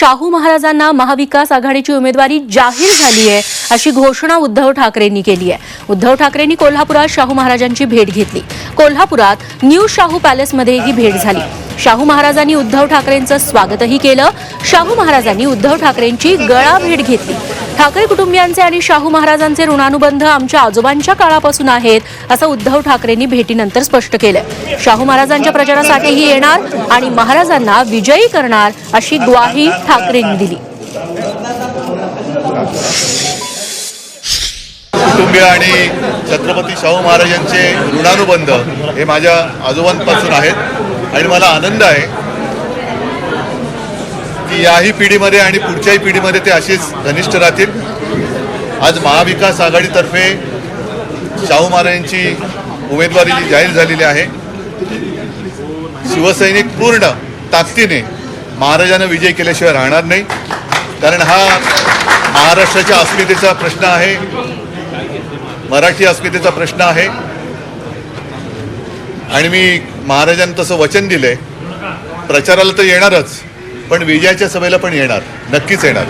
शाहू महाराजांना महाविकास आघाडीची उमेदवारी जाहीर झाली आहे अशी घोषणा उद्धव ठाकरेंनी केली आहे. उद्धव ठाकरेंनी कोल्हापुरात शाहू महाराजांची भेट घेतली. कोल्हापुरात न्यू शाहू पॅलेसमध्ये ही भेट झाली. शाहू महाराजांनी उद्धव ठाकरेंचं स्वागतही केलं. शाहू महाराजांनी उद्धव ठाकरेंची गळा भेट घेतली. ठाकरे कुटुंबियांचे आणि शाहू महाराजांचे ऋणानुबंध आमच्या आजोबांच्या काळापासून आहेत असं उद्धव ठाकरेंनी भेटीनंतर स्पष्ट केलं शाहू महाराजांच्या प्रचारासाठीही येणार आणि महाराजांना विजयी करणार अशी ग्वाही ठाकरेंनी दिली. कुटुंबीय आणि छत्रपती शाहू महाराजांचे ऋणानुबंध हे माझ्या आजोबांपासून आहेत आणि मला आनंद आहे. याही पिढीमध्ये आणि पुढच्याही पिढीमध्ये ते असेच घनिष्ठ राहतील. आज महाविकास आघाडीतर्फे शाहू महाराजांची उमेदवारी जी जाहीर झालेली आहे. शिवसैनिक पूर्ण ताकदीने महाराजांना विजय केल्याशिवाय राहणार नाही. कारण हा महाराष्ट्राच्या अस्मितेचा प्रश्न आहे. मराठी अस्मितेचा प्रश्न आहे. आणि मी महाराजांनी तसं वचन दिलंय. प्रचाराला तर येणारच. पण विजयाच्या सभेला पण येणार नक्कीच येणार.